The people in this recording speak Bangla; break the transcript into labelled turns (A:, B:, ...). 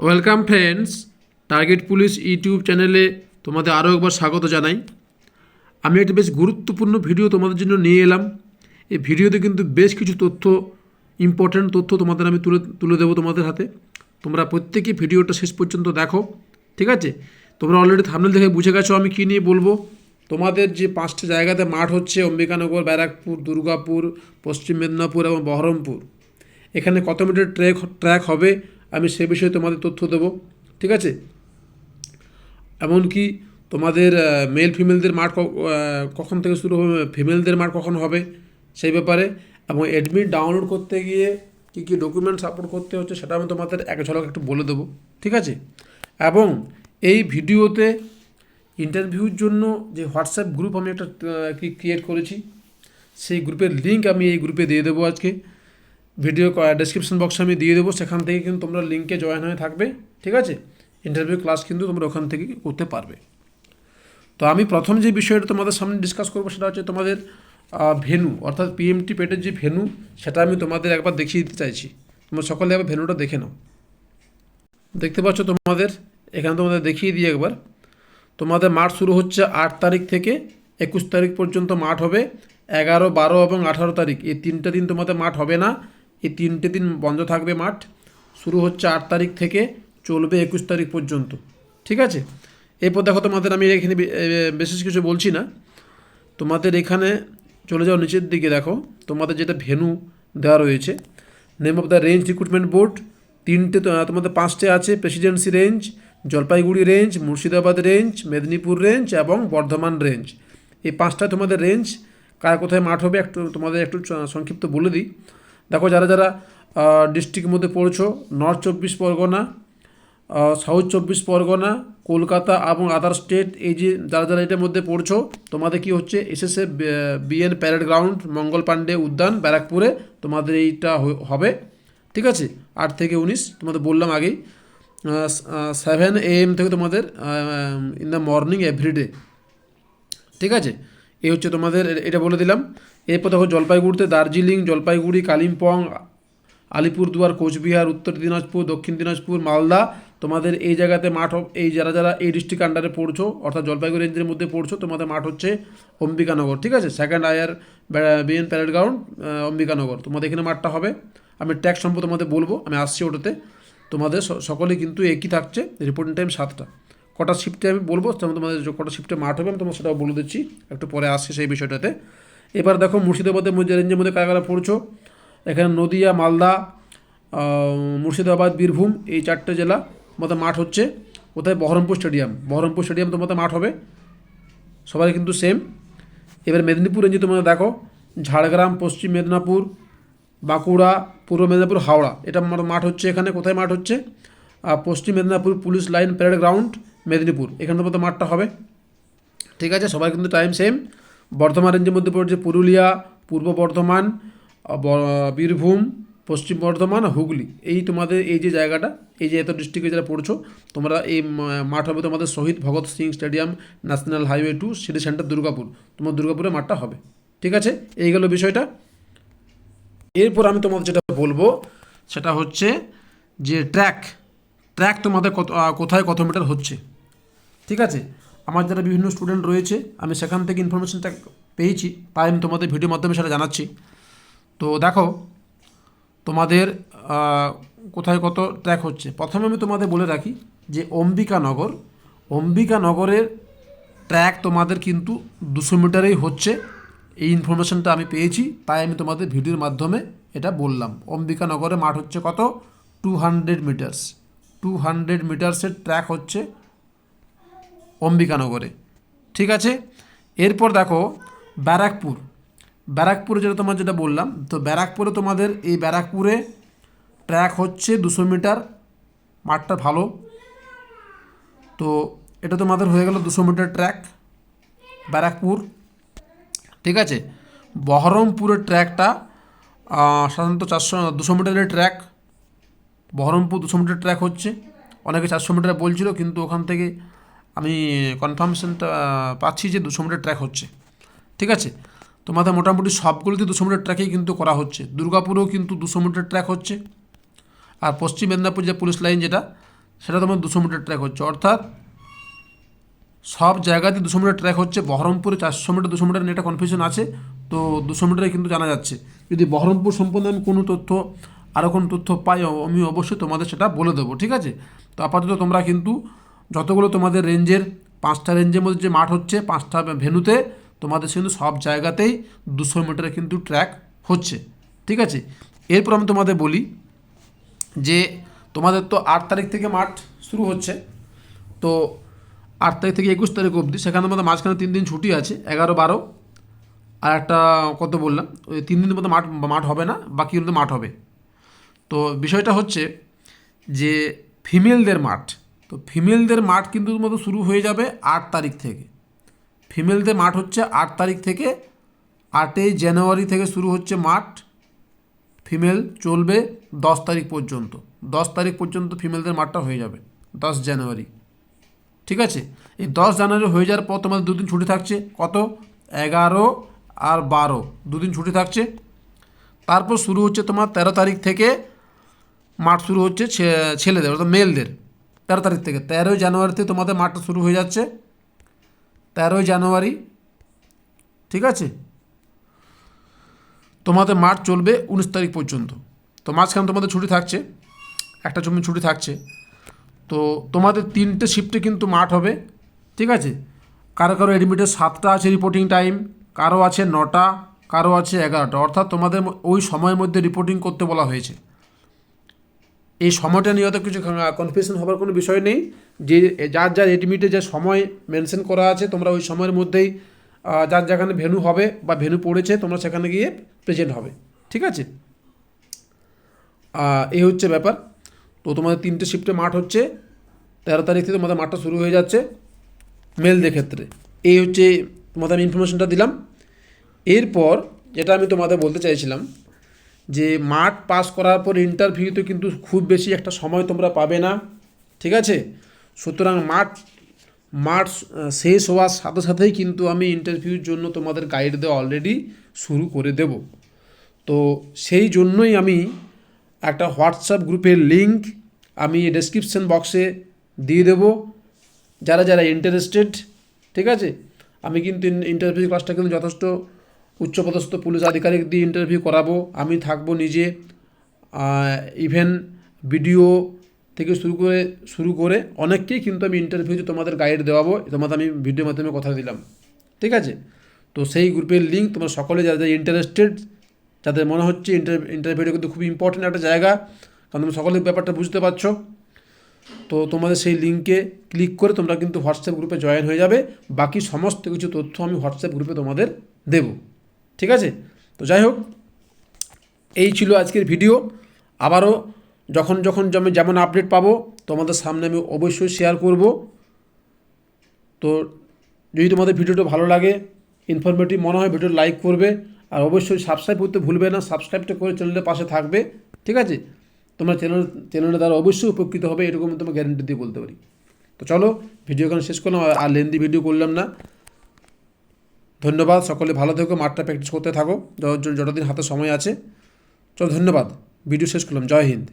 A: Welcome friends target police YouTube চ্যানেলে তোমাদের আরও একবার স্বাগত জানাই। আমি একটি বেশ গুরুত্বপূর্ণ ভিডিও তোমাদের জন্য নিয়ে এলাম। এই ভিডিওতে কিন্তু বেশ কিছু তথ্য ইম্পর্ট্যান্ট তথ্য তোমাদের আমি তুলে তুলে দেবো তোমাদের হাতে। তোমরা প্রত্যেকেই ভিডিওটা শেষ পর্যন্ত দেখো, ঠিক আছে? তোমরা অলরেডি থামনেল দেখে বুঝে গেছো আমি কী নিয়ে বলব। তোমাদের যে পাঁচটা জায়গাতে মাঠ হচ্ছে, অম্বিকানগর, ব্যারাকপুর, দুর্গাপুর, পশ্চিম মেদিনীপুর এবং বহরমপুর। এখানে কত মিটার ট্র্যাক ট্র্যাক হবে আমি সে বিষয়ে তোমাদের তথ্য দেবো, ঠিক আছে? এমনকি তোমাদের মেল ফিমেলদের মাঠ কখন থেকে শুরু হবে ফিমেলদের মাঠ কখন হবে সেই ব্যাপারে, এবং অ্যাডমিট ডাউনলোড করতে গিয়ে কী কী ডকুমেন্ট সাপোর্ট করতে হচ্ছে সেটা আমি তোমাদের এক ঝলক একটু বলে দেবো, ঠিক আছে? এবং এই ভিডিওতে ইন্টারভিউর জন্য যে হোয়াটসঅ্যাপ গ্রুপ আমি একটা ক্রিয়েট করেছি, সেই গ্রুপের লিঙ্ক আমি এই গ্রুপে দিয়ে দেবো আজকে। ভিডিও ডেসক্রিপশন বক্সে আমি দিয়ে দেবো, সেখান থেকে কিন্তু তোমরা লিঙ্কে জয়েন হয়ে থাকবে, ঠিক আছে? ইন্টারভিউ ক্লাস কিন্তু তোমরা ওখান থেকে করতে পারবে। তো আমি প্রথম যে বিষয়টা তোমাদের সামনে ডিসকাস করব, সেটা হচ্ছে তোমাদের ভেনু অর্থাৎ পিএমটি পেটের যে ভেনু সেটা আমি তোমাদের একবার দেখিয়ে দিতে চাইছি। তোমরা সকলে একবার ভেনুটা দেখে নাও। দেখতে পাচ্ছ তোমাদের, এখানে তোমাদের দেখিয়ে দিই একবার। তোমাদের মাঠ শুরু হচ্ছে আট তারিখ থেকে একুশ তারিখ পর্যন্ত মাঠ হবে। এগারো, বারো এবং আঠারো তারিখ, এই তিনটে দিন তোমাদের মাঠ হবে না। এই তিনটে দিন বন্ধ থাকবে মাঠ। শুরু হচ্ছে আট তারিখ থেকে, চলবে একুশ তারিখ পর্যন্ত। ঠিক আছে? এরপর দেখো তোমাদের আমি এখানে বিশেষ কিছু বলছি না। তোমাদের এখানে চলে যাও নিচের দিকে দেখো। তোমাদের যেটা ভেনু দেওয়া রয়েছে name of the range recruitment board তিনটে তোমাদের পাঁচটে আছে presidency range Jalpaiguri range Murshidabad range Medinipur range এবং বর্ধমান রেঞ্জ এই পাঁচটা তোমাদের রেঞ্জ কার কোথায় মাঠ হবে একটু তোমাদের একটু সংক্ষিপ্ত বলে দিই। দেখো যারা যারা ডিস্ট্রিক্টের মধ্যে পড়ছো নর্থ চব্বিশ পরগনা সাউথ চব্বিশ পরগনা, কলকাতা এবং আদার স্টেট এই যে যারা যারা এটার মধ্যে পড়ছো, তোমাদের কি হচ্ছে SSA BN parade ground Mangal Pandey উদ্যান, ব্যারাকপুরে তোমাদের এইটা হবে। ঠিক আছে? আট থেকে উনিশ, তোমাদের বললাম আগেই। সেভেন এ এম থেকে তোমাদের ইন দ্য মর্নিং এভরিডে ঠিক আছে? এই হচ্ছে তোমাদের এটা বলে দিলাম। এরপর দেখো জলপাইগুড়িতে দার্জিলিং, জলপাইগুড়ি, কালিম্পং, আলিপুরদুয়ার, কোচবিহার, উত্তর দিনাজপুর, দক্ষিণ দিনাজপুর, মালদা। তোমাদের এই জায়গাতে মাঠ এই যারা যারা এই ডিস্ট্রিক্ট আন্ডারে পড়ছো, অর্থাৎ জলপাইগুড়ি রেঞ্জের মধ্যে পড়ছো, তোমাদের মাঠ হচ্ছে অম্বিকানগর, ঠিক আছে? Second IR BN parade ground Ambikanagar. তোমাদের এখানে মাঠটা হবে। আমি ট্যাক্স সম্পর্কে তোমাদের বলব, আমি আসছি ওটাতে। তোমাদের সকলে কিন্তু একই থাকছে রিপোর্টিং টাইম সাতটা। কটা শিফটে আমি বলব? তেমন তোমাদের কটা শিফটে মাঠ হবে, আমি তোমার সেটাও বলে দিচ্ছি। একটু পরে আসছি সেই বিষয়টাতে। এবার দেখো, মুর্শিদাবাদের মধ্যে রেঞ্জের মধ্যে কারা কারা পড়ছো? এখানে নদিয়া, মালদা মুর্শিদাবাদ, বীরভূম, এই চারটে জেলা মতো মাঠ হচ্ছে। কোথায়? বহরমপুর স্টেডিয়াম। বহরমপুর স্টেডিয়াম তোমাদের মাঠ হবে। সবাই কিন্তু সেম এবার মেদিনীপুর রেঞ্জে তোমরা দেখো। ঝাড়গ্রাম, পশ্চিম মেদিনীপুর, বাঁকুড়া, পূর্ব মেদিনীপুর, হাওড়া। এটা মাঠ হচ্ছে এখানে। কোথায় মাঠ হচ্ছে? Paschim Medinipur police line parade ground Medinipur. এখানে তোমাদের মাঠটা হবে। ঠিক আছে, সবার কিন্তু টাইম সেম বর্ধমান রেঞ্জের মধ্যে পড়ছে পুরুলিয়া, পূর্ব বর্ধমান বীরভূম, পশ্চিম বর্ধমান, হুগলি। এই তোমাদের এই যে জায়গাটা, এই যে এত ডিস্ট্রিক্টে যারা পড়ছো, তোমরা এই মাঠ হবে তোমাদের Shahid Bhagat Singh stadium national highway two city centre Durgapur. তোমার দুর্গাপুরে মাঠটা হবে। ঠিক আছে? এই গেল বিষয়টা। এরপর আমি তোমাদের যেটা বলব, সেটা হচ্ছে যে ট্র্যাক ট্র্যাক তোমাদের কত কোথায় কত মিটার হচ্ছে? ঠিক আছে? আমার যারা বিভিন্ন স্টুডেন্ট রয়েছে, আমি সেখান থেকে ইনফরমেশনটা পেয়েছি, তাই আমি তোমাদের ভিডিওর মাধ্যমে সেটা জানাচ্ছি। তো দেখো, তোমাদের কোথায় কত ট্র্যাক হচ্ছে? প্রথমে আমি তোমাদের বলে রাখি যে অম্বিকানগর, অম্বিকানগরের ট্র্যাক তোমাদের কিন্তু দুশো মিটারেই হচ্ছে। এই ইনফরমেশনটা আমি পেয়েছি, তাই আমি তোমাদের ভিডিওর মাধ্যমে এটা বললাম। অম্বিকানগরে মাঠ হচ্ছে কত? Two hundred metres two hundred মিটার্সের track হচ্ছে অম্বিকানগরে। ঠিক আছে? এরপর দেখো, ব্যারাকপুর। ব্যারাকপুরে যেটা তোমার যেটা বললাম, তো ব্যারাকপুরে তোমাদের এই ব্যারাকপুরে ট্র্যাক হচ্ছে দুশো মিটার, মাঠটা ভালো। তো এটা তোমাদের হয়ে গেল দুশো মিটার ট্র্যাক ব্যারাকপুর। ঠিক আছে? বহরমপুরের ট্র্যাকটা সাধারণত চারশো, দুশো মিটারের ট্র্যাক বহরমপুর দুশো মিটার ট্র্যাক হচ্ছে। অনেকে চারশো মিটার বলছিল, কিন্তু ওখান থেকে আমি কনফার্মেশনটা পাচ্ছি যে দুশো মিটার ট্র্যাক হচ্ছে। ঠিক আছে? তোমাদের মোটামুটি সবগুলোতে দুশো মিটার ট্র্যাকেই কিন্তু করা হচ্ছে। দুর্গাপুরেও কিন্তু দুশো মিটার ট্র্যাক হচ্ছে। আর পশ্চিম মেদিনীপুর যে পুলিশ লাইন যেটা, সেটা তোমার দুশো মিটার ট্র্যাক হচ্ছে। অর্থাৎ সব জায়গাতে দুশো মিটার ট্র্যাক হচ্ছে। বহরমপুরে চারশো মিটার দুশো মিটার নিয়ে একটা কনফিউশন আছে। তো দুশো মিটারে কিন্তু জানা যাচ্ছে। যদি বহরমপুর সম্বন্ধে আমি কোনো তথ্য আরও কোনো তথ্য পাই, আমি অবশ্যই তোমাদের সেটা বলে দেবো। ঠিক আছে? তো আপাতত তোমরা কিন্তু যতগুলো তোমাদের রেঞ্জের, পাঁচটা রেঞ্জের মধ্যে যে মাঠ হচ্ছে, পাঁচটা ভেনুতে তোমাদের কিন্তু সব জায়গাতেই দুশো মিটারে কিন্তু ট্র্যাক হচ্ছে। ঠিক আছে? এরপর আমি তোমাদের বলি যে তোমাদের তো আট তারিখ থেকে মাঠ শুরু হচ্ছে। তো আট তারিখ থেকে একুশ তারিখ অবধি, সেখানে মধ্যে মাঝখানে তিন দিন ছুটি আছে, এগারো, বারো। আর একটা কত বললাম? ওই তিন দিনের মতো মাঠ মাঠ হবে না, বাকি বাকিগুলোতে মাঠ হবে। তো বিষয়টা হচ্ছে যে ফিমেলদের মাঠ তো ফিমেলদের মাঠ কিন্তু মতো শুরু হয়ে যাবে আট তারিখ থেকে। ফিমেলদের মাঠ হচ্ছে আট তারিখ থেকে, আটই জানুয়ারি থেকে শুরু হচ্ছে মাঠ। ফিমেল চলবে দশ তারিখ পর্যন্ত। দশ তারিখ পর্যন্ত ফিমেলদের মাঠটা হয়ে যাবে, দশ জানুয়ারি। ঠিক আছে? এই দশ জানুয়ারি হয়ে যাওয়ার পর তোমাদের দুদিন ছুটি থাকছে, কত? এগারো আর বারো। দুদিন ছুটি থাকছে। তারপর শুরু হচ্ছে তোমার তেরো তারিখ থেকে মাঠ শুরু হচ্ছে ছেলেদের, অর্থাৎ মেলদের তেরো তারিখ থেকে। তেরোই জানুয়ারিতে তোমাদের মাঠটা শুরু হয়ে যাচ্ছে। তেরোই জানুয়ারি, ঠিক আছে? তোমাদের মাঠ চলবে উনিশ তারিখ পর্যন্ত। তো মাঝখানে তোমাদের ছুটি থাকছে, একটা জমি ছুটি থাকছে। তো তোমাদের তিনটে শিফটে কিন্তু মাঠ হবে, ঠিক আছে? কারও কারও এডমিটের সাতটা আছে রিপোর্টিং টাইম কারও আছে নটা, কারও আছে এগারোটা। অর্থাৎ তোমাদের ওই সময়ের মধ্যে রিপোর্টিং করতে বলা হয়েছে। এই সময়টা নিয়ে অত কিছু কনফিউশন হবার কোনো বিষয় নেই। যে যার যার এডমিটে যে সময় মেনশন করা আছে, তোমরা ওই সময়ের মধ্যেই যার যেখানে ভেনু হবে বা ভেনু পড়েছে, তোমরা সেখানে গিয়ে প্রেজেন্ট হবে। ঠিক আছে? এই হচ্ছে ব্যাপার। তো তোমাদের তিনটে শিফটে মাঠ হচ্ছে। তেরো তারিখ থেকে তোমাদের মাঠটা শুরু হয়ে যাচ্ছে মেলদের ক্ষেত্রে। এই হচ্ছে তোমাদের আমি ইনফরমেশনটা দিলাম। এরপর যেটা আমি তোমাদের বলতে চাইছিলাম যে মাঠ পাস করার পর ইন্টারভিউতে কিন্তু খুব বেশি একটা সময় তোমরা পাবে না, ঠিক আছে? সুতরাং মাঠ মাঠ শেষ হওয়ার সাথে সাথেই কিন্তু আমি ইন্টারভিউর জন্য তোমাদের গাইড দেওয়া অলরেডি শুরু করে দেব। তো সেই জন্যই আমি একটা হোয়াটসঅ্যাপ গ্রুপের লিঙ্ক আমি ডেসক্রিপশন বক্সে দিয়ে দেব। যারা যারা ইন্টারেস্টেড ঠিক আছে? আমি কিন্তু ইন্টারভিউ ক্লাসটা কিন্তু যথেষ্ট উচ্চপদস্থ পুলিশ আধিকারিক দিয়ে ইন্টারভিউ করাবো। আমি থাকব নিজে ইভেন ভিডিও থেকে শুরু করে শুরু করে অনেককেই কিন্তু আমি ইন্টারভিউতে তোমাদের গাইড দেওয়াবো। তোমাদের আমি ভিডিওর মাধ্যমে কথা দিলাম। ঠিক আছে? তো সেই গ্রুপের লিঙ্ক তোমরা সকলে যারা যারা ইন্টারেস্টেড যাদের মনে হচ্ছে ইন্টার ইন্টারভিউটা কিন্তু খুব ইম্পর্টেন্ট একটা জায়গা, কারণ তুমি সকলে ব্যাপারটা বুঝতে পারছ। তো তোমাদের সেই লিঙ্কে ক্লিক করে তোমরা কিন্তু হোয়াটসঅ্যাপ গ্রুপে জয়েন হয়ে যাবে। বাকি সমস্ত কিছু তথ্য আমি হোয়াটসঅ্যাপ গ্রুপে তোমাদের দেব। ঠিক আছে? তো যাই হোক, এই ছিল আজকের ভিডিও। আবারও যখন যখন আমি যেমন আপডেট পাবো, তোমাদের সামনে আমি অবশ্যই শেয়ার করব। তো যদি তোমাদের ভিডিওটা ভালো লাগে ইনফরমেটিভ মনে হয় ভিডিও লাইক করবে। আর অবশ্যই সাবস্ক্রাইব করতে ভুলবে না সাবস্ক্রাইবটা করে চ্যানেলের পাশে থাকবে। ঠিক আছে? তোমরা চ্যানেল চ্যানেলের দ্বারা অবশ্যই উপকৃত হবে, এরকম তোমার গ্যারেন্টি দিয়ে বলতে পারি। তো চলো ভিডিও এখানে শেষ করলাম, আর- লেন্দি ভিডিও করলাম না। ধন্যবাদ, সকলে ভালো থেকো, মাঠটা প্র্যাকটিস করতে থাকো। যতদিন হাতে সময় আছে। চলো, ধন্যবাদ। ভিডিও শেষ করলাম। জয় হিন্দ।